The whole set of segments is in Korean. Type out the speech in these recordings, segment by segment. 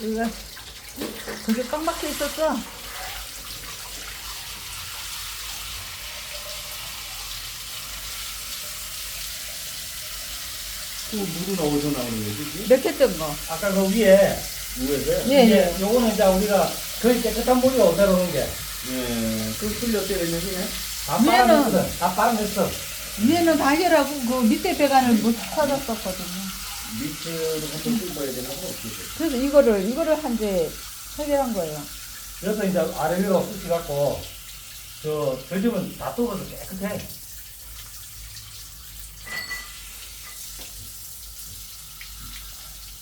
이거 그게 꽉 막혀 있었어. 그 물은 어디서 나오는 거지? 몇 했던 거? 아까 그 위에 위에서? 예, 예. 요거는 이제 우리가 거의 깨끗한 물이 어디로는 게. 예. 그 때리는 거네. 다 위에는- 빨아냈거든. 다 빨아냈어. 위에는 다 해결하고 그 밑에 배관을 못 찾았었거든요. 밑에를 한번 뚫어야 되나 봐. 어떻게 돼? 그래서 이거를 이거를 한제 해결한 거예요. 여기서 이제 아래 위로 쑤시 갖고 저, 저 집은 다 뚫어서 깨끗해.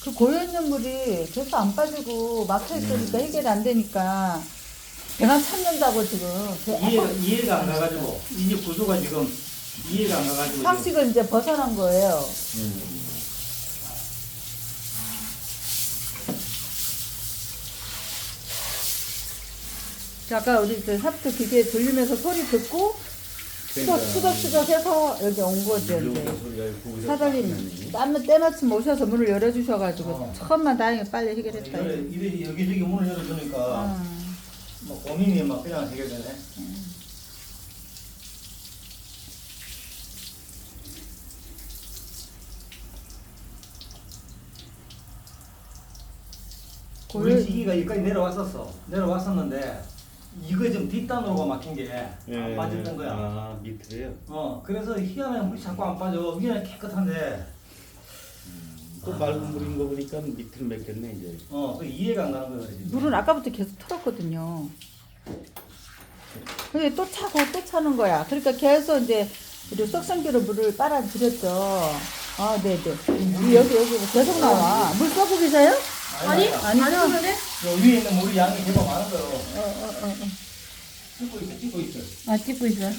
그 고연령 물이 계속 안 빠지고 막혀 있으니까 해결이 안 되니까 배관 찾는다고 지금 이해가, 이해가 안 가가지고, 이집 구조가 지금 이해가 안 가가지고. 지금 상식을 이제 벗어난 거예요. 음. 아까 우리 그 샤프트 기계 돌리면서 소리 듣고 그러니까 수덕 수덕 해서 여기 온 거기서 사장님 땀 때마침 오셔서 문을 열어주셔가지고 어. 처음만 다행히 빨리 해결했다. 이래, 이래 여기저기 문을 열어주니까 음. 뭐 고민이 막 그냥 해결되네. 우리 고연 시기가 여기까지 내려왔었어. 내려왔었는데 이거 좀 뒷단으로가 막힌 게안 빠졌던 거야. 아, 밑에요? 어, 그래서 희한하게 물이 자꾸 안 빠져. 위는 깨끗한데, 또 맑은 물인 거 보니까 밑을 맺겠네, 이제. 어, 그 이해가 안 가는 거야. 지금. 물은 아까부터 계속 털었거든요. 근데 또 차고 또 차는 거야. 그러니까 계속 이제 우리 썩성기로 물을 빨아들였죠. 아, 네네. 여기 여기 계속 나와. 물 쏘고 계세요? 아니, 아니죠. 요 위에 있는 물이 양이 제법 많은 거요. 어, 어, 어, 어. 찍고 있어, 찍고 있어. 아, 찍고 있어요?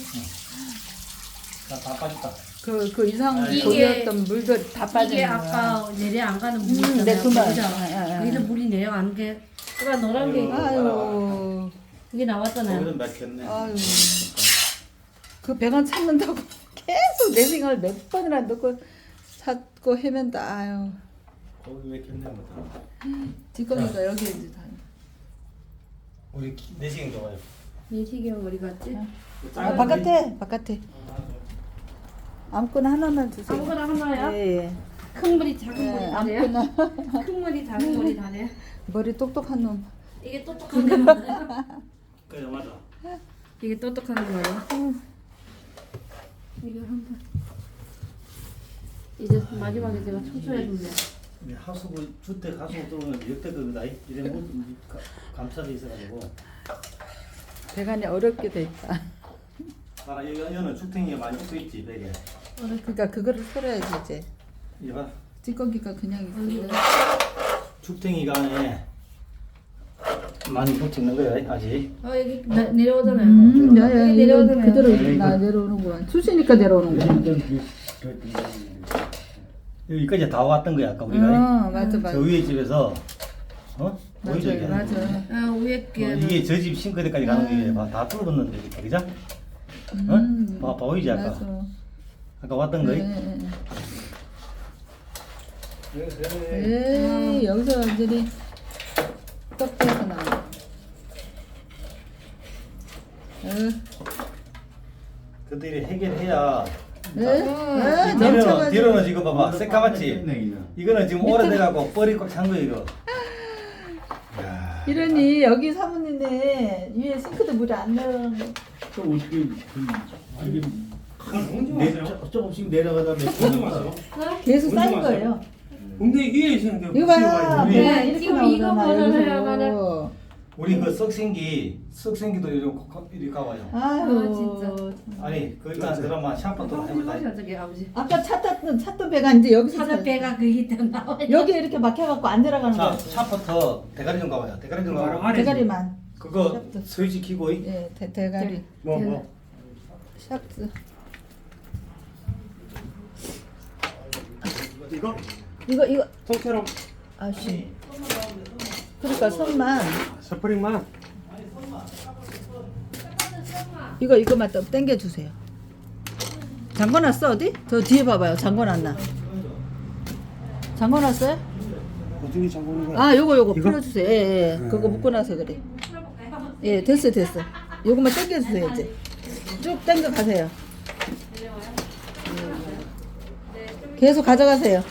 다, 다 빠졌다. 그, 그 이상 이게- 고였던 물들 다 빠지는 이게 거야. 아까 내려 안 가는 물이 음, 있잖아요. 네, 그 말. 그죠? 예, 예, 예. 거기서 물이 내려 안 게. 그가 노란 게 아유, 그게 나왔잖아요. 거기는 막혔네. 아유. 그 배관 찾는다고 계속 내 생각을 몇 번이나 넣고 찾고 헤맨다. 아유. 거기 막혔네, 뭐. 뒷거기가 여기 이제 다. 우리 기- 내시경 좋아요. 예식이형 어디 갔지? 아, 바깥에, 바깥에. 아무거나 하나만 주세요. 아무거나 하나야? 예, 예. 큰 물이 작은 예, 물이 다래요? 아무거나. 큰 물이 작은 물이 다래요? 머리 똑똑한 놈. 이게 똑똑한 게? 그래, 맞아. 이게 똑똑한 게 맞아요? 음. 이거 한번 이제 마지막에 제가 청소해 줄래요. 우리 하수구, 주택 하수구 들어오면 역대급이다. 이래 물 가- 감싸져 있어가지고. 배관이 어렵게 돼 있다. 아, 여기, 여기는 주택이 많이 붙어 있지, 베개. 그러니까 그거를 털어야지 이제. 이봐. 뒷거기가 그냥 있어요. 죽탱이가 안에 많이 붙어 있는 거야, 아직. 어 여기 나, 내려오잖아요. 음, 야, 야, 여기 이거 내려오잖아요. 그대로 나 내려오는구나. 쑤시니까 내려오는 거야. 여기까지 다 왔던 거야, 아까 우리가. 어, 맞아, 저 맞아. 위에 집에서, 어? 보이죠, 이게? 맞아요, 맞아. 아 위에 어, 게 이게 저 집 싱크대까지 가는 게 다 뚫어봤는데, 이렇게, 그죠? 음, 봐, 보이지, 아까? 맞아. 아까 왔던 네, 거이? 네, 네. 에이, 여기서 완전히 떡대서 나와. 어, 근데 이래 해결해야. 에? 에? 뒤로는, 넘쳐가지고. 뒤로는 지금 봐봐, 새까맣지? 이거는 지금 오래돼갖고 뻘이 꽉 찬 거, 이거. 야. 이러니 여기 사모님네 위에 싱크대 물이 안 나오는 거. 또 어떻게, 그, 이게, 내, 조- 조금씩 내려가다 맺혔나 계속 쌓인 거예요. 근데 위에 있으니까 이거 봐. 위에. 네, 이렇게 지금 이거 나오잖아. 우리 그 썩생기, 썩생기도 이렇게, 이렇게 가와요. 아유, 아, 진짜. 아니, 그 일단 드라마 샤프도 해보자. 저기 아버지. 아까 차 탔던 차도 배가 이제 여기서 사자 차- 배가 그 이때 나와요. 여기 이렇게 막혀갖고 안 들어가는 자, 거야. 샤프터 대가리 좀 가봐요. 대가리 좀 가봐. 아래 대가리만. 그거 샤프트. 스위치 키고 이. 예, 대, 대가리. 뭐 뭐. 샤프트. 이거 이거 이거 통째로 아씨. 그러니까 손만 스프링만 이거 이거만 좀 당겨 주세요. 잠궈놨어 어디? 저 뒤에 봐봐요. 잠궈놨나? 잠궈놨어요? 어떻게 잡는 거야? 아 요거 요거 이거? 풀어주세요. 예, 예. 그거 묶고 나서 그래. 예 됐어 됐어. 요거만 당겨주세요 이제. 쭉 당겨 가세요. 계속 가져가세요.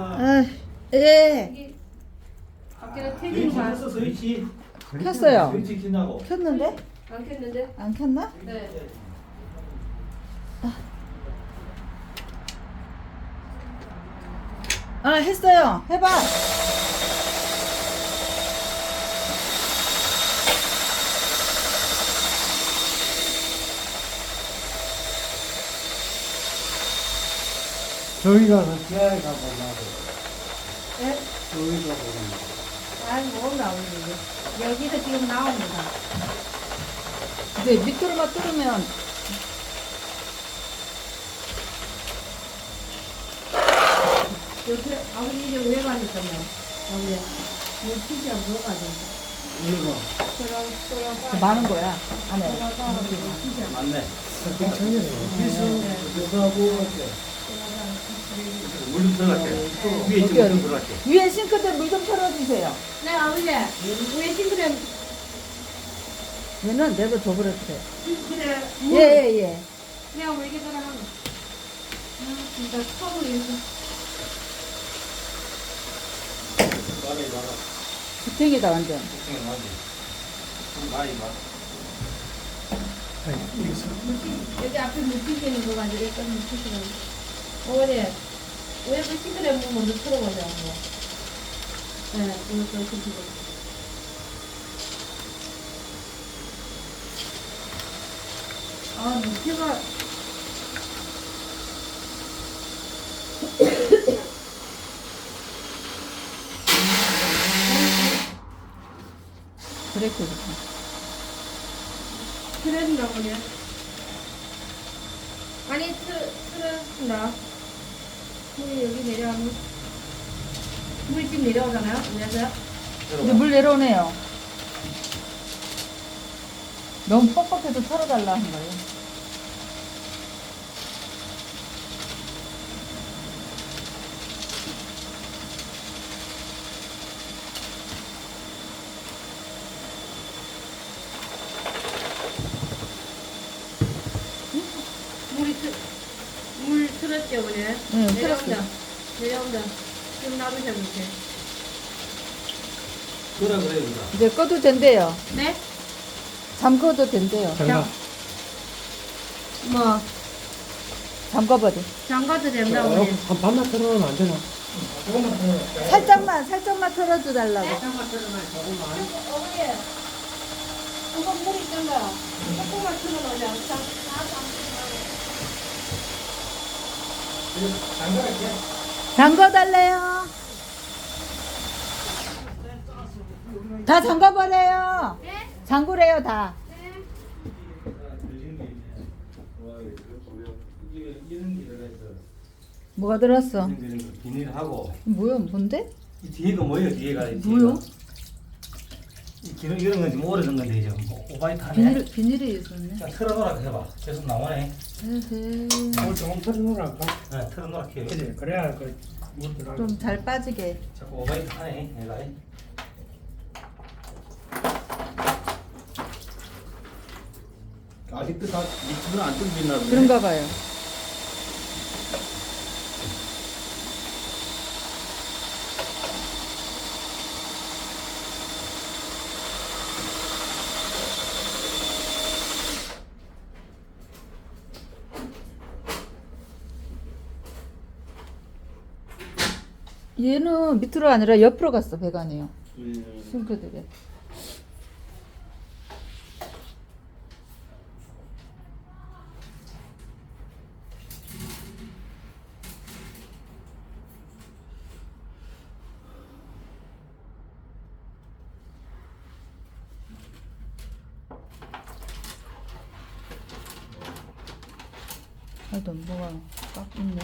아, 예. 밖에는 스위치 TV 봐. 켰어 스위치. 켰어요. 스위치 켰냐고. 켰는데? 안 켰는데? 안 켰나? 네. 아 했어요. 해봐. 저희가 지하에 가보려고. 네? 저희가 보려고. 아이 뭐 나오는데 여기서 지금 나옵니다. 이제 밑으로만 뚫으면 요새 아버지 가셨잖아요. 아버지 뭐 피자 뭐가 돼? 이거. 그럼 그럼 많은 거야 안에. 맞네. 물 좀 들어갈게. 위에 여기, 지금 여기. 좀 들어갈게. 위에 싱크대 물 좀 털어주세요. 네 아버지 왜 싱크대 얘는 내가 줘버렸어요. 싱크대 예 예 예. 내가 왜 이렇게 들어가는 거? 아 진짜 컵을 이렇게 많이 많아. 지탱이다 완전. 걱정이. 좀 많이 많아. 여기 앞에 묻히시는 거 가지고 일단 묻히시는 어머니 왜그 싱크대 문 먼저 틀어보자 뭐. 네 이거 드시고 아 밑에가 브레이크. 틀어진다 보네 아니 틀 틀어진다 물이 여기 내려가면 물이 지금 내려오잖아요 위에서 이제 물 내려오네요. 너무 뻑뻑해서 털어달라 한 거예요. 물이 틀, 물 틀었죠 그래 응, 내려온다 틀었어요. 내려온다 좀 놔두자 이렇게 그래 그래 그래. 이제 꺼도 된대요. 네? 잠궈도 된대요. 장갑. 뭐 잠궈버려. 장가도 된다 어, 우리 한 반만 틀어놓으면 안 되나? 살짝만 살짝만 털어줘 달라고. 어머니 그거 물 있잖아 조금만 틀어놓자 잠궈달래요. 다 잠궈버려요. 잠그래요 다. 이런 게 들어가있어. 뭐가 들었어? 비닐하고 뭐야 뭔데? 이 뒤에가 뭐예요 뒤에가? 이 뒤에가. 뭐요? 이 기름 이런 건 지금 오래된 건데 이제 뭐 오바이트 하네. 비닐 비닐이 있었네. 자 틀어놓으라 해봐. 계속 나오네. 에헤이. 물 조금 틀어놓으라고. 네, 틀어놓으라 해요. 그래, 그래야 그, 물 들어가. 좀잘 빠지게. 자꾸 오바이트 하네 얘가. 아직도 다 밑으로 안 뚫리나 보네. 그런가 봐요. 얘는 밑으로 아니라 옆으로 갔어 배관이요. 음. 싱크대가. 아또 뭐가 꽉 있네.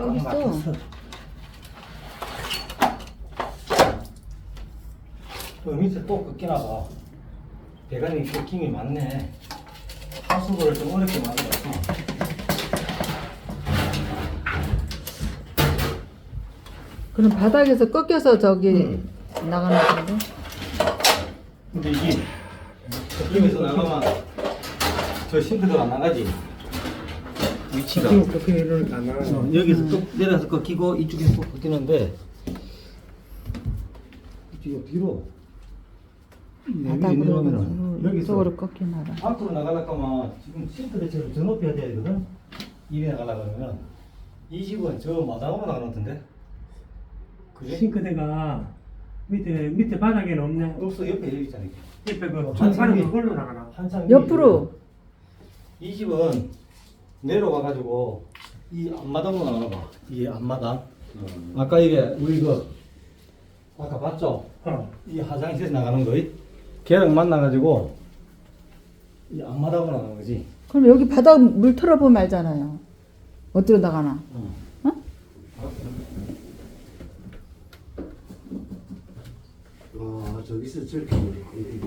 응? 꽉 있어. 그 밑에 또 꺾이나 봐. 배관이 쇼킹이 많네. 하수구를 좀 어렵게 만들었어. 그럼 바닥에서 꺾여서 저기 음. 나가는 건데? 근데 이게 여기서 나가면 저 싱크대로 안 나가지. 위치가. 안 나가네. 어, 여기서 또 내려서 꺾이고 이쪽에서 또 꺾이는데 이쪽 뒤로 네, 위에 바닥으로 내려오면은 여기서 쪽으로 꺾이나 봐. 앞으로 나가려고 하면 지금 싱크 대처럼 저 높이가 돼야 되거든 이래 나가려고 하면 이 집은 저 마당으로 나가는 것 같은데 그래? 싱크대가 밑에 밑에 바닥에는 없네. 없어 옆에 여기 있잖아 이렇게. 옆에 그 어, 한상이- 그걸로 나가나. 한참 옆으로. 이 집은 내려와 가지고 이 앞마당으로 나가나 봐. 이게 앞마당. 아까 이게 우리 그 아까 봤죠? 어. 이 화장실에서 나가는 거. 걔랑 만나 가지고 이 앞마당으로 나가는 거지. 그럼 여기 바닥 물 털어보면 알잖아요. 어디로 나가나? 어. 어? 아 저기서 저렇게 이렇게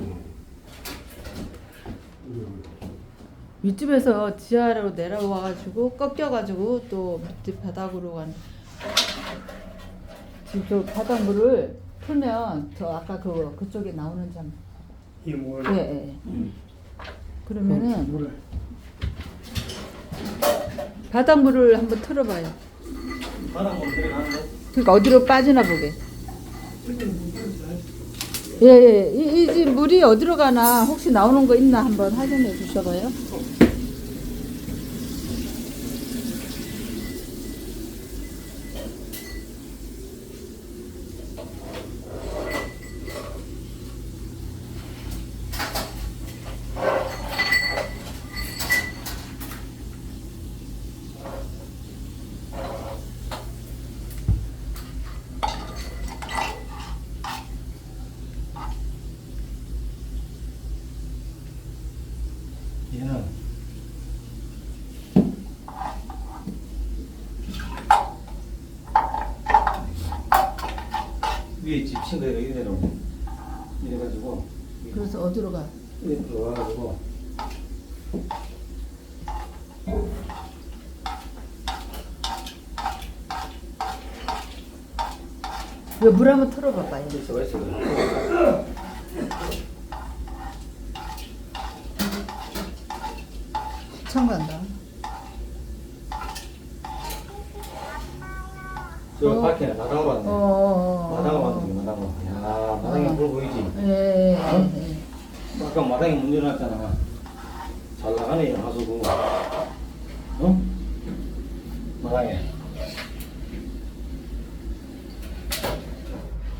윗집에서 지하로 내려와가지고 꺾여가지고 또 밑집 바닥으로 간. 지금 저 바닥 물을 풀면 저 아까 그 그쪽에 나오는 점. 이 뭐. 예, 예. 그러면은 물을. 바닥 물을 한번 틀어봐요. 들어가는데. 그러니까 어디로 빠지나 보게. 예, 예. 이, 이집 물이 어디로 가나 혹시 나오는 거 있나 한번 확인해 주셔봐요. 얘는 위에 집 친구가 이래 내려오네. 이래 가지고 그래서 어디로 가? 이래 들어와 가지고 이거 물 한번 틀어봐봐요. 있어 있어. 참 간다. 저 어. 밖에 마당으로 왔네. 어. 마당으로 왔네 마당으로. 야 마당에 어. 불 보이지? 예, 예, 예. 아까 마당에 문 열어놨잖아. 잘 나가네 하수구. 어? 마당에.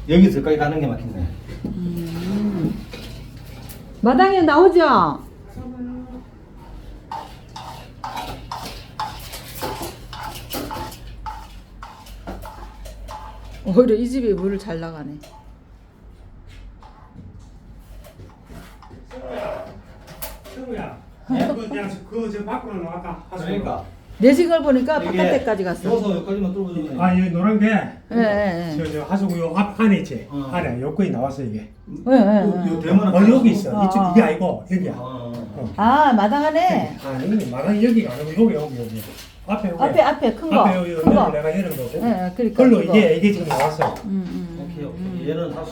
여기서까지 가는 게 막힌네. 마당에 나오죠? 오히려 이 집이 물을 잘 나가네. 승우야. 그거 그냥 그저 밖으로 나갔다. 하수. 그러니까. 내식을 보니까 바깥에까지 갔어. 여기서 여기까지만 뚫어주면 아, 여기 노란 게. 예, 예, 예. 저, 저 하수구 요 앞 안에 있지. 어. 안에 여기까지 나왔어 이게. 예, 예, 예. 요 대문 어 여기 있어. 아, 이쪽 아. 이게 아니고 여기야. 어. 어. 아, 마당 안에 아 여기 마당 여기가 아니고 여기 여기 여기. 앞에 여기. 앞에 앞에 큰 거. 앞에 여기 큰 거. 내가 이런 거고. 예, 예, 그러니까 그걸로 그거. 이게 이게 지금 나왔어. 음, 음. 오케이 오케이. 얘는 하수.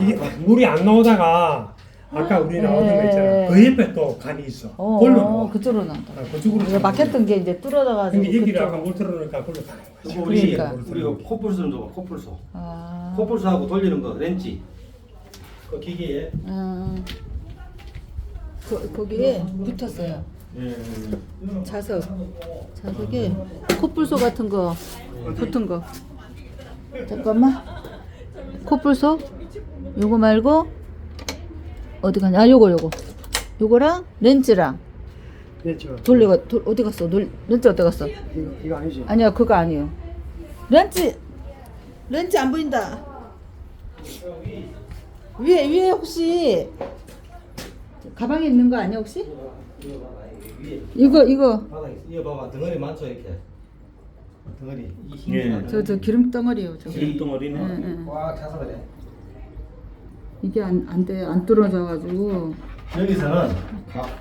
이게 물이 안 나오다가 아까 우리 나오던 거 예. 있잖아. 그 옆에 또 간이 있어. 어, 그걸로 어. 그쪽으로 나온다. 아, 그쪽으로 이거 막혔던 게 이제 뚫어져가지고 근데 여기를. 아까 물 틀어놓으니까 그걸로 가는 거지. 그리고 우리 그러니까. 우리 요 코뿔소 좀 코뿔소. 아. 코뿔소하고 돌리는 거 렌치. 그 기계에. 음. 그, 거기에 붙었어요. 예. 자석. 자석에 코뿔소 같은 거 붙은 거. 잠깐만. 코뿔소? 요거 말고 어디 가냐? 아, 요거 요거. 요거랑 렌즈랑 그렇죠. 돌리가 돌, 어디 갔어? 돌, 렌즈 어디 갔어? 이거, 이거 아니지? 아니야 그거 아니에요. 렌즈 렌즈 안 보인다. 위에 위에 혹시 가방에 있는 거 아니야 혹시? 이거 이거 이거 바닥에 있어. 이거 봐봐 덩어리 많죠 이렇게. 덩어리 이 흰. 예. 게저저 기름 덩어리요 저. 기름 덩어리네. 예, 예. 꽉 차서 그래. 이게 안 안 돼 안 뚫어져 가지고 여기서는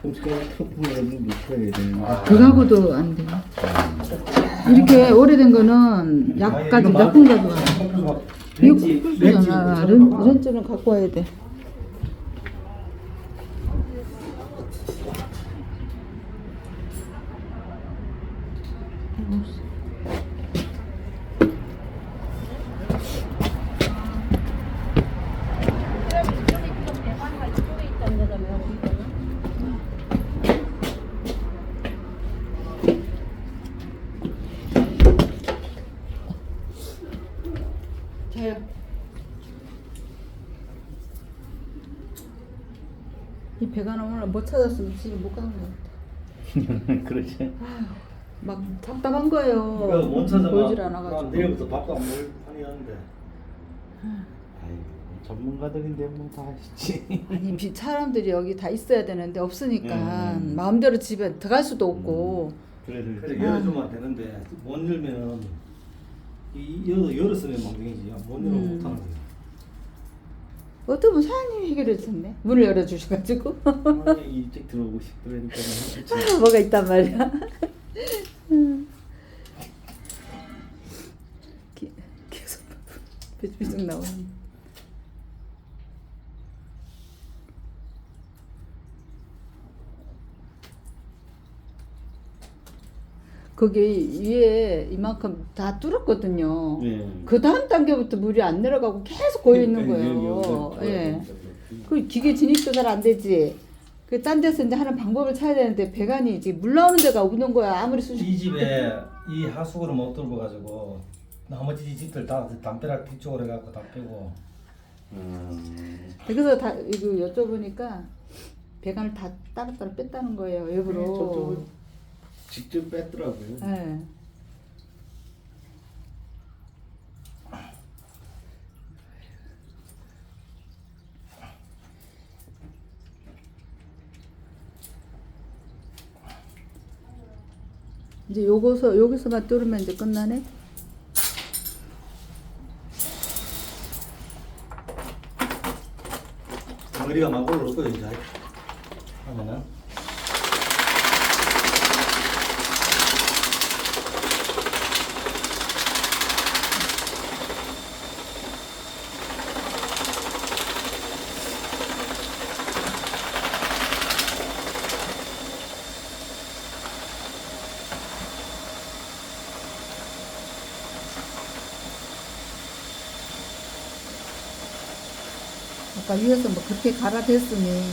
묻혀야 되는 아, 그거하고도 안 돼. 이렇게 오래된 거는 약까지 몇분 가져가. 막 이거 렌, 렌즈는 갖고 와야 돼. 자요. 이 배가 오늘 못 찾았으면 집에 못 가는 거 같아. 그렇지. 막 답답한 거예요. 이거 못 찾아가 보이질 않아가지고. 내일부터 밥도 안 먹을 판이었는데 전문가들인데 뭐 다 하시지. 아니 비- 사람들이 여기 다 있어야 되는데 없으니까 음. 마음대로 집에 들어갈 수도 없고 그래도 그래 아. 열어주면 되는데 못 열면은 이 열어 열었으면 망정이지 못 열면 음. 못하는 거야. 어떤 분 사장님이 해결해 주셨네. 문을 열어 주셔가지고 아니, 일찍 들어오고 싶더라니까. 뭐가 있단 말이야. 기- 계속 삐죽삐죽 나오네. 거기 위에 이만큼 다 뚫었거든요. 네. 그 다음 단계부터 물이 안 내려가고 계속 고여 있는 그러니까 거예요. 예. 그 기계 진입도 잘 안 되지. 그 딴 데서 이제 하는 방법을 찾아야 되는데 배관이 이제 물 나오는 데가 없는 거야. 아무리 수십. 이 집에 이 하수구를 못 뚫고 가지고 나머지 집들 다 담벼락 뒤쪽으로 해갖고 다 빼고 음. 그래서 다 이거 여쭤보니까 배관을 다 따로따로 뺐다는 거예요. 일부러. 네, 저쪽을 직접 뺐더라고요. 예. 이제 요거서 여기서만 뚫으면 이제 끝나네. 머리가 막 올라올 거예요 이제 하면은 위에서 뭐 그렇게 갈아댔으니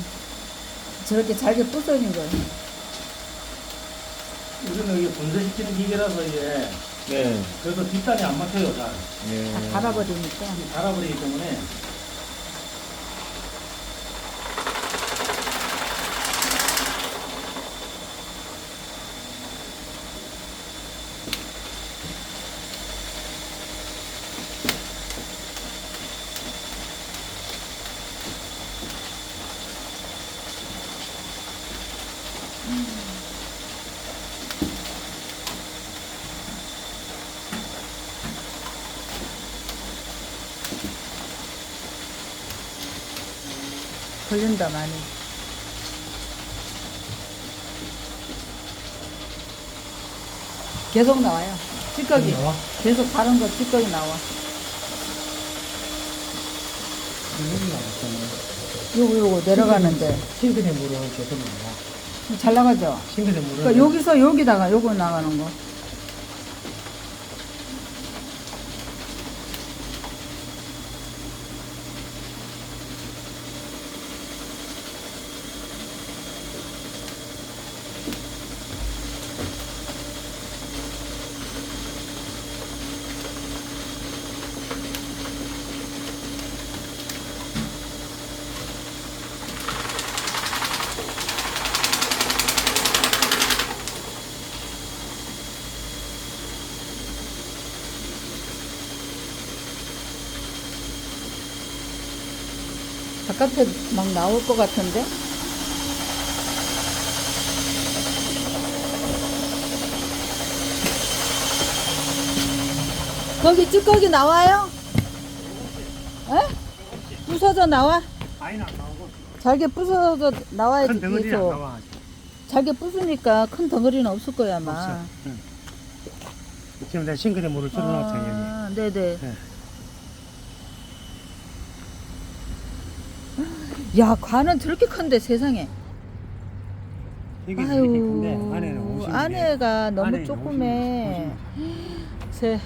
저렇게 잘게 부서진 거예요. 우리는 이게 분쇄시키는 기계라서 이게 네. 그래도 뒷단이 안 막혀요 잘 네. 다 갈아버리니까. 달아버리기 때문에 걸린다 많이. 계속 나와요. 찌꺼기. 나와? 계속 다른 거 찌꺼기 나와. 요거 요거 내려가는데 싱크대 물은 계속 나와 잘 나가죠. 싱크대 물은 그러니까 여기서 여기다가 요거 나가는 거. 바깥에 막 나올 것 같은데? 거기 찌꺼기 나와요? 에? 부서져 나와? 잘게 부숴서 나와야지 큰 덩어리는 안 계속. 나와. 잘게 부수니까 큰 덩어리는 없을 거야 아마. 없어. 응. 지금 내가 싱크대 물을 여기. 아, 네네. 네. 야, 관은 저렇게 큰데 세상에. 이게 이렇게 큰데 안에는 50. 안에가 너무 조그매. 세상.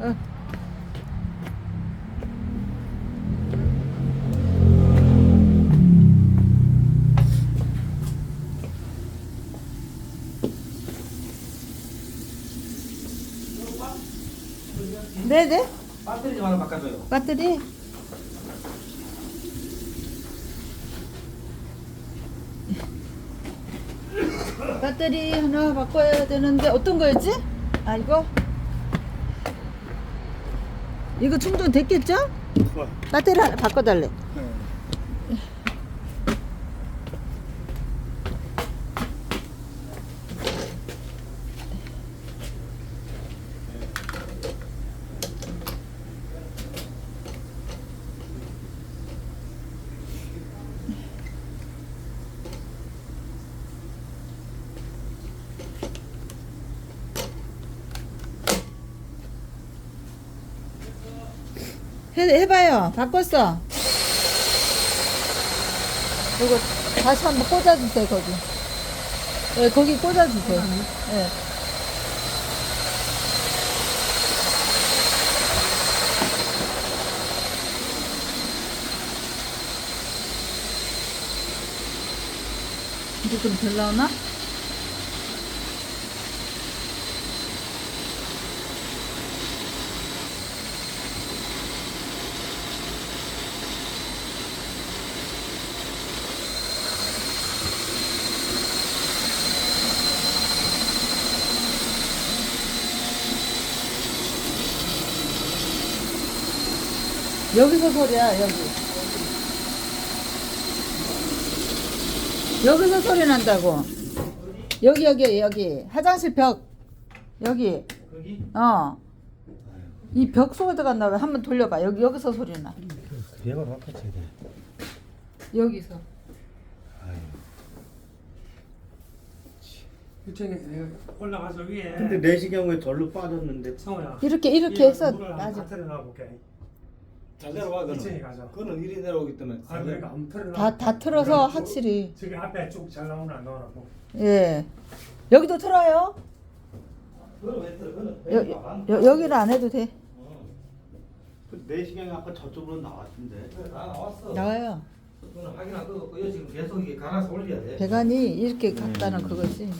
어. 네네. 배터리 좀 하나 바꿔줘요. 배터리. 배터리 하나 바꿔야 되는데 어떤 거였지? 아 이거? 이거 충전 됐겠죠? 뭐, 배터리 하나 바꿔달래. 해, 해봐요. 바꿨어. 이거 다시 한번 꽂아주세요, 거기. 예, 거기 꽂아주세요. 예. 이제 좀덜 나오나? 여기서 소리야, 여기. 여기서 소리 난다고. 여기, 여기, 여기. 화장실 벽. 여기. 거기? 어. 이벽 소리가 나. 왜 한번 돌려봐. 여기, 여기서 소리 나. 비행을 바꿔줘야 돼. 여기서. 올라가서 위에. 근데 내시경 왜 절로 빠졌는데 성호야. 이렇게, 이렇게 해서 틀어 놔볼게. 잘 내려와 그는. 가서. 그는 이리 내려오기 때문에. 아 그러니까 한번 틀어 놔. 다, 다 틀어서 확실히. 저기 앞에 쭉 잘 나오나 안 나오나 보. 예. 여기도 틀어요? 그는 왜 틀어? 그는 여, 배터리가 안 여, 여기는 안 해도 돼. 그 내시경이 아까 저쪽으로 나왔던데 그래, 다 나왔어. 나와요. 그는 없고 이거 지금 계속 이게 갈아서 올려야 돼. 배관이 이렇게 갔다는 그거지.